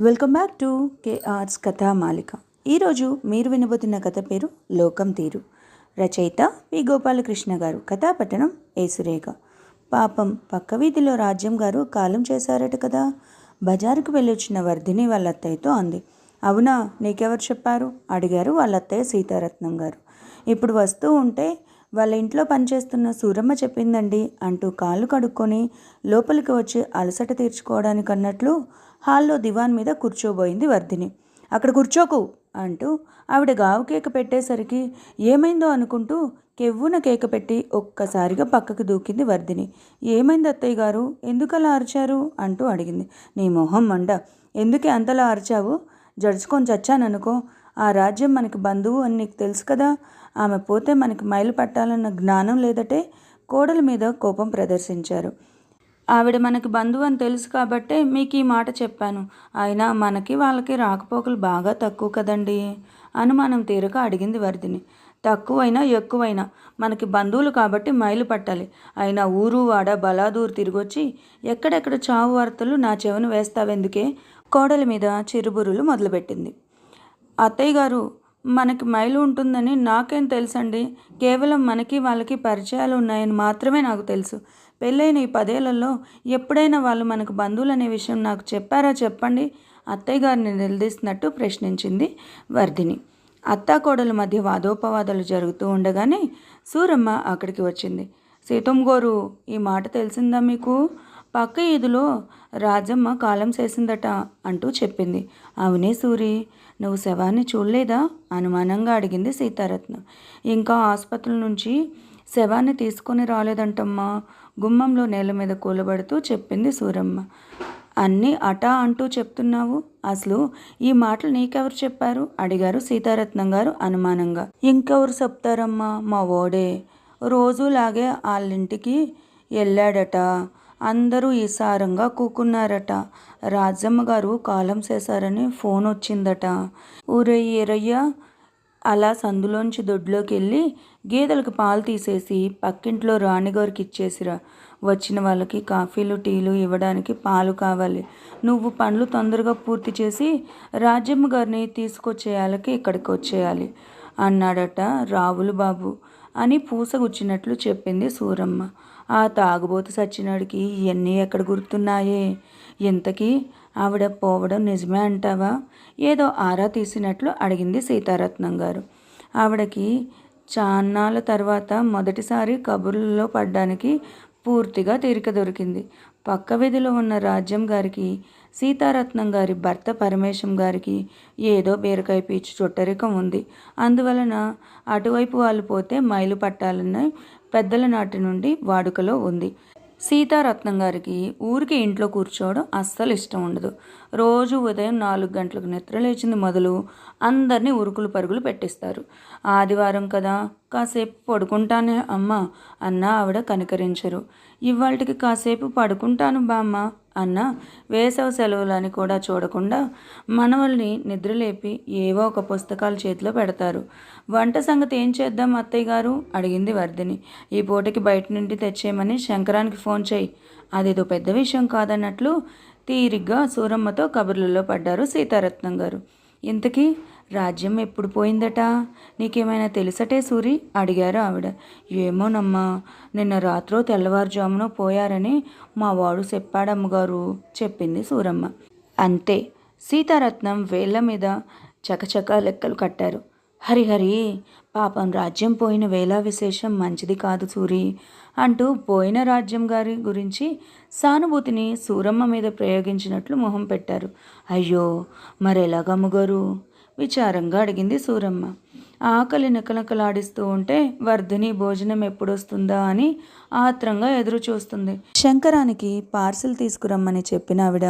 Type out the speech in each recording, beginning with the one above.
Welcome back to K Kathamalika Malika ఈరోజు మీరు వినబోతున్న కథ పేరు లోకం తీరు. రచయిత పి. గోపాలకృష్ణ గారు. కథాపట్టణం ఏసురేఖ పాపం పక్క వీధిలో రాజ్యం గారు కాలం చేశారట కదా. బజారుకు వెళ్ళొచ్చిన వర్ధిని వాళ్ళ అత్తయ్యతో అంది. అవునా నీకెవరు చెప్పారు? అడిగారు వాళ్ళ అత్తయ్య సీతారత్నం గారు. ఇప్పుడు వస్తూ ఉంటే వాళ్ళ ఇంట్లో పనిచేస్తున్న సూరమ్మ చెప్పిందండి. అంటూ కాళ్ళు కడుక్కొని లోపలికి వచ్చి అలసట తీర్చుకోవడానికి అన్నట్లు హాల్లో దివాన్ మీద కూర్చోబోయింది వర్ధిని. అక్కడ కూర్చోకు అంటూ ఆవిడ గావు కేక పెట్టేసరికి ఏమైందో అనుకుంటూ కెవ్వున కేక పెట్టి ఒక్కసారిగా పక్కకు దూకింది వర్ధిని. ఏమైంది అత్తయ్య గారు? ఎందుకలా అరిచారు? అంటూ అడిగింది. నీ మొహం మండ. ఎందుకే అంతలా అరిచావు? జడుచుకొని చచ్చాననుకో. ఆ రాజ్యం మనకి బంధువు అని నీకు తెలుసు కదా. ఆమె పోతే మనకి మైలు పట్టాలన్న జ్ఞానం లేదటే కోడల మీద కోపం ప్రదర్శించారు. ఆవిడ మనకి బంధువు అని తెలుసు కాబట్టే మీకు ఈ మాట చెప్పాను. అయినా మనకి వాళ్ళకి రాకపోకలు బాగా తక్కువ కదండి? అనుమానం తీరక అడిగింది వర్ధిని తక్కువైనా ఎక్కువైనా మనకి బంధువులు కాబట్టి మైలు పట్టాలి. అయినా ఊరు వాడ బలాదూరు తిరిగొచ్చి ఎక్కడెక్కడ చావు వార్తలు నా చెవును వేస్తావెందుకే? కోడల మీద చిరుబురులు మొదలుపెట్టింది. అత్తయ్య గారు మనకి మైలు ఉంటుందని నాకేం తెలుసండి? కేవలం మనకి వాళ్ళకి పరిచయాలు ఉన్నాయని మాత్రమే నాకు తెలుసు. పెళ్ళైన ఈ పదేళ్ళలో ఎప్పుడైనా వాళ్ళు మనకు బంధువులు అనే విషయం నాకు చెప్పారా చెప్పండి? అత్తయ్య గారిని నిలదీస్తున్నట్టు ప్రశ్నించింది వర్ధిని. అత్తాకోడల మధ్య వాదోపవాదాలు జరుగుతూ ఉండగానే సూరమ్మ అక్కడికి వచ్చింది. సీతమ్మ గారు ఈ మాట తెలిసిందా మీకు? పక్క ఈదులో రాజమ్మ కాలం చేసిందట అంటూ చెప్పింది. అవునే సూరి నువ్వు శవాన్ని చూడలేదా? అనుమానంగా అడిగింది సీతారత్నం. ఇంకా ఆసుపత్రి నుంచి శవాన్ని తీసుకొని రాలేదంటమ్మా. గుమ్మంలో నేల మీద కూలబడుతూ చెప్పింది సూరమ్మ. అన్నీ అటా అంటూ చెప్తున్నావు? అసలు ఈ మాటలు నీకెవరు చెప్పారు? అడిగారు సీతారత్నం గారు అనుమానంగా. ఇంకెవరు చెప్తారమ్మా మా ఓడే. రోజులాగే వాళ్ళింటికి వెళ్ళాడట. అందరూ ఈసారంగా కూకున్నారట. రాజమ్మ గారు కాలం చేశారని ఫోన్ వచ్చిందట. ఊరే అలా సందులోంచి దొడ్లోకి వెళ్ళి గేదెలకు పాలు తీసేసి పక్కింట్లో రాణిగారికి ఇచ్చేసిరా. వచ్చిన వాళ్ళకి కాఫీలు టీలు ఇవ్వడానికి పాలు కావాలి. నువ్వు పనులు తొందరగా పూర్తి చేసి రాజమ్మ గారిని తీసుకొచ్చేయాలకి ఇక్కడికి వచ్చేయాలి అన్నాడట రావులు బాబు అని పూసగుచ్చినట్లు చెప్పింది సూరమ్మ. ఆ తాగుబోతు సచ్చినాడికి ఇవన్నీ ఎక్కడ గుర్తున్నాయే? ఇంతకీ ఆవిడ పోవడం నిజమే అంటావా? ఏదో ఆరా తీసినట్లు అడిగింది సీతారత్నం గారు. ఆవిడకి చాన్నాళ్ళ తర్వాత మొదటిసారి కబుర్లలో పడ్డానికి పూర్తిగా తీరిక దొరికింది. పక్క వీధిలో ఉన్న రాజ్యం గారికి సీతారత్నం గారి భర్త పరమేశం గారికి ఏదో బీరకాయ పీచు చుట్టరికం ఉంది. అందువలన అటువైపు వాళ్ళు పోతే మైలు పట్టాలన్న పెద్దల నాటి నుండి వాడుకలో ఉంది. సీతారత్నం గారికి ఊరికి ఇంట్లో కూర్చోవడం అస్సలు ఇష్టం ఉండదు. రోజు ఉదయం నాలుగు గంటలకు నిద్ర లేచింది మొదలు అందరినీ ఉరుకులు పరుగులు పెట్టిస్తారు. ఆదివారం కదా కాసేపు పడుకుంటానే అమ్మ అన్న ఆవిడ కనికరించరు. ఇవాళకి కాసేపు పడుకుంటాను బామ్మ అన్న వేసవ సెలవులని కూడా చూడకుండా మనవల్ని నిద్రలేపి ఏవో ఒక పుస్తకాలు చేతిలో పెడతారు. వంట సంగతి ఏం చేద్దాం అత్తయ్య గారు? అడిగింది వర్ధిని. ఈ పూటకి బయట నుండి తెచ్చేయమని శంకరానికి ఫోన్ చేయి. అదేదో పెద్ద విషయం కాదన్నట్లు తీరిగ్గా సూరమ్మతో కబుర్లలో పడ్డారు సీతారత్నం గారు. ఇంతకీ రాజ్యం ఎప్పుడు పోయిందట? నీకేమైనా తెలుసటే సూరి? అడిగారు ఆవిడ. ఏమోనమ్మా నిన్న రాత్రో తెల్లవారుజామునో పోయారని మా వాడు చెప్పాడమ్మగారు చెప్పింది సూరమ్మ. అంతే. సీతారత్నం వేళ్ళ మీద చకచక లెక్కలు కట్టారు. హరిహరి పాపం రాజ్యం పోయిన వేళ విశేషం మంచిది కాదు సూరి అంటూ పోయిన రాజ్యం గారి గురించి సానుభూతిని సూరమ్మ మీద ప్రయోగించినట్లు మొహం పెట్టారు. అయ్యో మరెలాగమ్మగారు విచారంగా అడిగింది సూరమ్మ. ఆకలి నకనకలాడిస్తూ ఉంటే వర్ధిని భోజనం ఎప్పుడొస్తుందా అని ఆత్రంగా ఎదురు చూస్తుంది శంకరానికి పార్సిల్ తీసుకురమ్మని చెప్పిన ఆవిడ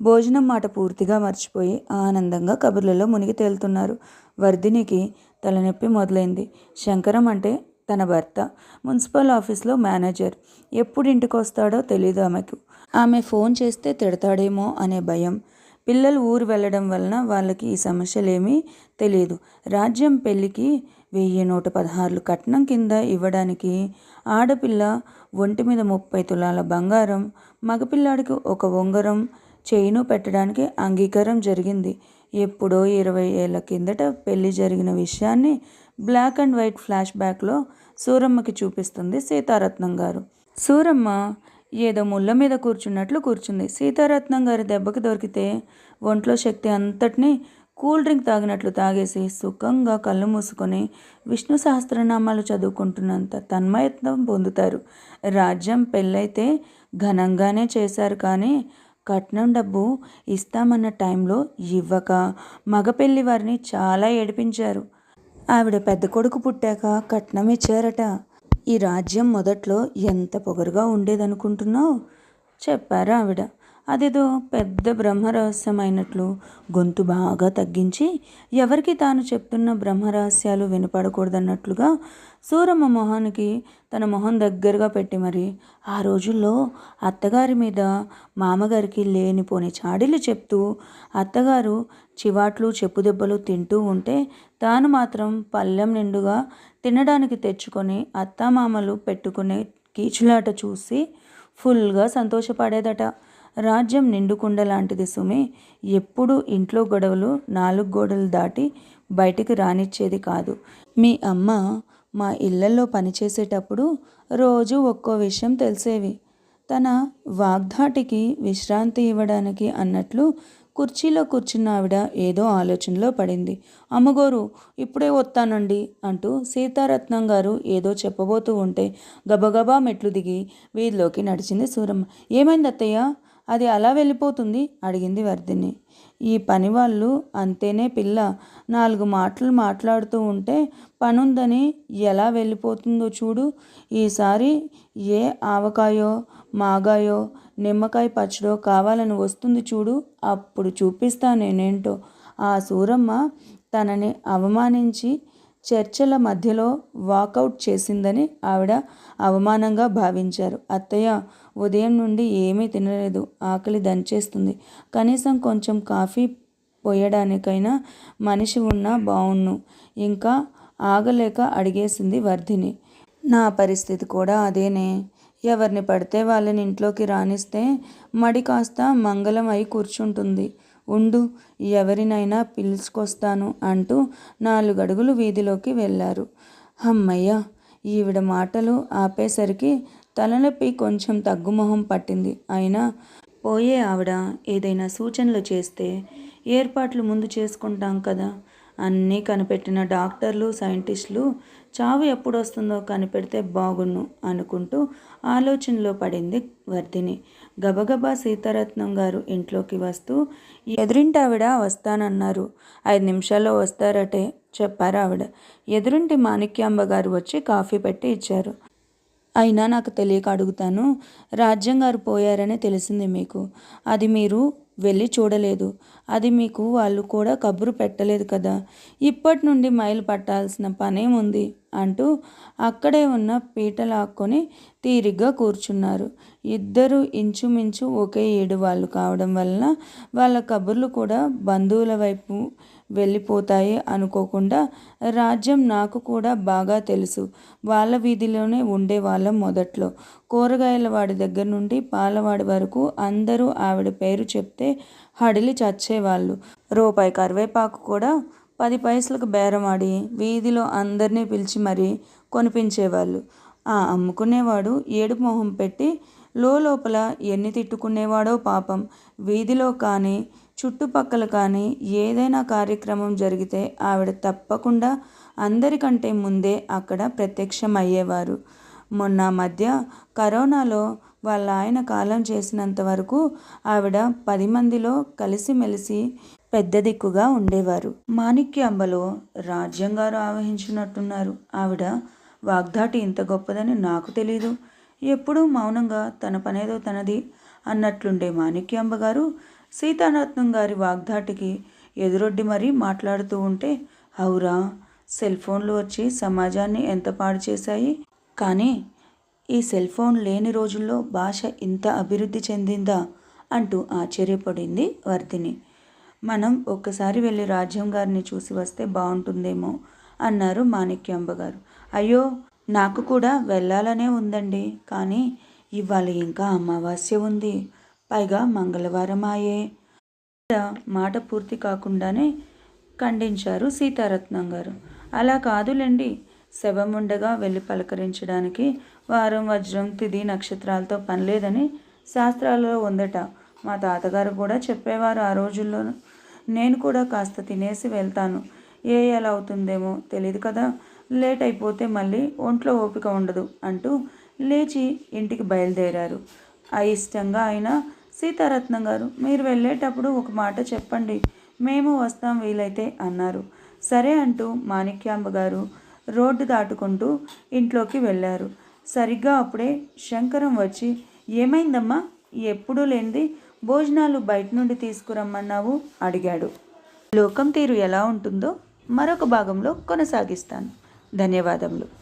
భోజనం మాట పూర్తిగా మర్చిపోయి ఆనందంగా కబుర్లలో మునిగి తేలుతున్నారు. వర్ధినికి తలనొప్పి మొదలైంది. శంకరం అంటే తన భర్త. మున్సిపల్ ఆఫీస్లో మేనేజర్. ఎప్పుడు ఇంటికి వస్తాడో తెలియదు ఆమెకు. ఆమె ఫోన్ చేస్తే తిడతాడేమో అనే భయం. పిల్లలు ఊరు వెళ్ళడం వలన వాళ్ళకి ఈ సమస్యలేమీ తెలియదు రాజ్యం పెళ్ళికి వెయ్యి నూట పదహారులు కట్నం కింద ఇవ్వడానికి ఆడపిల్ల ఒంటి మీద ముప్పై తులాల బంగారం మగపిల్లాడికి ఒక ఉంగరం చేయిను పెట్టడానికి అంగీకారం జరిగింది. ఎప్పుడో ఇరవై ఏళ్ళ కిందట పెళ్ళి జరిగిన విషయాన్ని బ్లాక్ అండ్ వైట్ ఫ్లాష్ బ్యాక్లో సూరమ్మకి చూపిస్తుంది సీతారత్నం గారు. సూరమ్మ ఏదో ముళ్ళ మీద కూర్చున్నట్లు కూర్చుంది. సీతారత్నం గారి దెబ్బకి దొరికితే ఒంట్లో శక్తి అంతటినీ కూల్ డ్రింక్ తాగినట్లు తాగేసి సుఖంగా కళ్ళు మూసుకొని విష్ణు సహస్రనామాలు చదువుకుంటున్నంత తన్మయత్వం పొందుతారు. రాజ్యం పెళ్ళైతే ఘనంగానే చేశారు కానీ కట్నం డబ్బు ఇస్తామన్న టైంలో ఇవ్వక మగపెళ్ళి వారిని చాలా ఏడిపించారు. ఆవిడ పెద్ద కొడుకు పుట్టాక కట్నం ఇచ్చారట. ఈ రాజ్యం మొదట్లో ఎంత పొగరుగా ఉండేదనుకుంటున్నావు? చెప్పారు ఆవిడ. అదేదో పెద్ద బ్రహ్మరహస్యమైనట్లు గొంతు బాగా తగ్గించి ఎవరికి తాను చెప్తున్న బ్రహ్మరహస్యాలు వినపడకూడదన్నట్లుగా సూరమ్మ మొహానికి తన మొహం దగ్గరగా పెట్టి మరి ఆ రోజుల్లో అత్తగారి మీద మామగారికి లేనిపోని చాడీలు చెప్తూ అత్తగారు చివాట్లు చెప్పుదెబ్బలు తింటూ ఉంటే తాను మాత్రం పళ్ళెం నిండుగా తినడానికి తెచ్చుకొని అత్తమామలు పెట్టుకునే కీచులాట చూసి ఫుల్గా సంతోషపడేదట. రాజ్యం నిండుకుండ లాంటిది సుమే. ఎప్పుడు ఇంట్లో గొడవలు నాలుగు గోడలు దాటి బయటికి రానిచ్చేది కాదు. మీ అమ్మ మా ఇళ్ళలో పనిచేసేటప్పుడు రోజు ఒక్కో విషయం తెలిసేవి. తన వాగ్ధాటికి విశ్రాంతి ఇవ్వడానికి అన్నట్లు కుర్చీలో కూర్చున్న ఆవిడ ఏదో ఆలోచనలో పడింది. అమ్మగోరు ఇప్పుడే వస్తానండి అంటూ సీతారత్నం గారు ఏదో చెప్పబోతూ ఉంటే గబగబా మెట్లు దిగి వీధిలోకి నడిచింది సూరమ్మ. ఏమైంది అత్తయ్య అది అలా వెళ్ళిపోతుంది? అడిగింది వర్ధిని. ఈ పని వాళ్ళు అంతేనే పిల్ల. నాలుగు మాటలు మాట్లాడుతూ ఉంటే పనుందని ఎలా వెళ్ళిపోతుందో చూడు. ఈసారి ఏ ఆవకాయో మాగాయో నిమ్మకాయ పచ్చడో కావాలని వస్తుంది చూడు. అప్పుడు చూపిస్తా నేనేంటో. ఆ సూరమ్మ తనని అవమానించి చర్చల మధ్యలో వాకౌట్ చేసిందని ఆవిడ అవమానంగా భావించారు. అత్తయ్య ఉదయం నుండి ఏమీ తినలేదు. ఆకలి దంచేస్తుంది. కనీసం కొంచెం కాఫీ పోయడానికైనా మనిషి ఉన్నా బావుణ్ణు ఇంకా ఆగలేక అడిగేసింది వర్ధిని. నా పరిస్థితి కూడా అదేనే. ఎవరిని పడితే వాళ్ళని ఇంట్లోకి రానిస్తే మడి కాస్త మంగళం అయి కూర్చుంటుంది. ఉండు ఎవరినైనా పిలుచుకొస్తాను అంటూ నాలుగడుగులు వీధిలోకి వెళ్ళారు. అమ్మయ్య ఈవిడ మాటలు ఆపేసరికి తలనొప్పి కొంచెం తగ్గుమొహం పట్టింది. అయినా పోయే ఆవిడ ఏదైనా సూచనలు చేస్తే ఏర్పాట్లు ముందు చేసుకుంటాం కదా? అన్నీ కనిపెట్టిన డాక్టర్లు సైంటిస్టులు చావు ఎప్పుడు వస్తుందో కనిపెడితే బాగున్ను అనుకుంటూ ఆలోచనలో పడింది వర్ధిని. గబగబా సీతారత్నం గారు ఇంట్లోకి వస్తూ ఎదురింటావిడ వస్తానన్నారు. ఐదు నిమిషాల్లో వస్తారటే చెప్పారు ఆవిడ ఎదురింటి మాణిక్యాంబ గారు వచ్చి కాఫీ పెట్టి ఇచ్చారు. అయినా నాకు తెలియక అడుగుతాను. రాజ్యం గారు పోయారని తెలిసింది మీకు. అది మీరు వెళ్ళి చూడలేదు. అది మీకు వాళ్ళు కూడా కబురు పెట్టలేదు కదా. ఇప్పటి నుండి మైలు పట్టాల్సిన పనేముంది అంటూ అక్కడే ఉన్న పీట లాక్కొని తీరిగ్గా కూర్చున్నారు. ఇద్దరు ఇంచుమించు ఒకే ఏడు వాళ్ళు కావడం వలన వాళ్ళ కబుర్లు కూడా బంధువుల వైపు వెళ్ళిపోతాయి అనుకోకుండా రాజ్యం నాకు కూడా బాగా తెలుసు. వాళ్ళ వీధిలోనే ఉండేవాళ్ళం మొదట్లో. కూరగాయల వాడి దగ్గర నుండి పాలవాడి వరకు అందరూ ఆవిడ పేరు చెప్తే హడిలి చచ్చేవాళ్ళు. రూపాయి కరివేపాకు కూడా పది పైసలకు బేరమాడి వీధిలో అందరినీ పిలిచి మరీ కొనిపించేవాళ్ళు. ఆ అమ్ముకునేవాడు ఏడు మొహం పెట్టి లోపల ఎన్ని తిట్టుకునేవాడో పాపం. వీధిలో కానీ చుట్టుపక్కల కానీ ఏదైనా కార్యక్రమం జరిగితే ఆవిడ తప్పకుండా అందరికంటే ముందే అక్కడ ప్రత్యక్షం అయ్యేవారు మొన్న మధ్య కరోనాలో వాళ్ళ ఆయన కాలం చేసినంత వరకు ఆవిడ పది మందిలో కలిసిమెలిసి పెద్ద దిక్కుగా ఉండేవారు. మాణిక్యాంబలో రాజ్యం గారు ఆవహించినట్టున్నారు. ఆవిడ వాగ్దాటి ఇంత గొప్పదని నాకు తెలీదు. ఎప్పుడూ మౌనంగా తన పనేదో తనది అన్నట్లుండే మాణిక్యాంబ గారు సీతారత్నం గారి వాగ్దాటికి ఎదురొడ్డి మరీ మాట్లాడుతూ ఉంటే అవురా సెల్ ఫోన్లు వచ్చి సమాజాన్ని ఎంత పాడు చేశాయి. కానీ ఈ సెల్ ఫోన్ లేని రోజుల్లో భాష ఇంత అభివృద్ధి చెందిందా? అంటూ ఆశ్చర్యపడింది వర్ధిని. మనం ఒక్కసారి వెళ్ళి రాజ్యం గారిని చూసి వస్తే బాగుంటుందేమో అన్నారు మాణిక్యాంబ గారు అయ్యో నాకు కూడా వెళ్ళాలనే ఉందండి. కానీ ఇవాళ ఇంకా అమావాస్య ఉంది. పైగా మంగళవారం ఆయే మాట పూర్తి కాకుండానే ఖండించారు సీతారత్నం గారు. అలా కాదులేండి. శవం ఉండగా వెళ్ళి పలకరించడానికి వారం వజ్రం తిది నక్షత్రాలతో పనిలేదని శాస్త్రాలలో ఉందట. మా తాతగారు కూడా చెప్పేవారు ఆ రోజుల్లో నేను కూడా కాస్త తినేసి వెళ్తాను. ఏ ఎలా అవుతుందేమో తెలియదు కదా. లేట్ అయిపోతే మళ్ళీ ఒంట్లో ఓపిక ఉండదు అంటూ లేచి ఇంటికి బయలుదేరారు. అయిష్టంగా ఆయన సీతారత్నం గారు మీరు వెళ్ళేటప్పుడు ఒక మాట చెప్పండి. మేము వస్తాం వీలైతే అన్నారు. సరే అంటూ మాణిక్యాంబ గారు రోడ్డు దాటుకుంటూ ఇంట్లోకి వెళ్ళారు. సరిగ్గా అప్పుడే శంకరం వచ్చి ఏమైందమ్మా? ఎప్పుడూ లేనిది భోజనాలు బయట నుండి తీసుకురమ్మన్నావు? అడిగాడు. లోకం తీరు ఎలా ఉంటుందో మరొక భాగంలో కొనసాగిస్తాను. ధన్యవాదములు.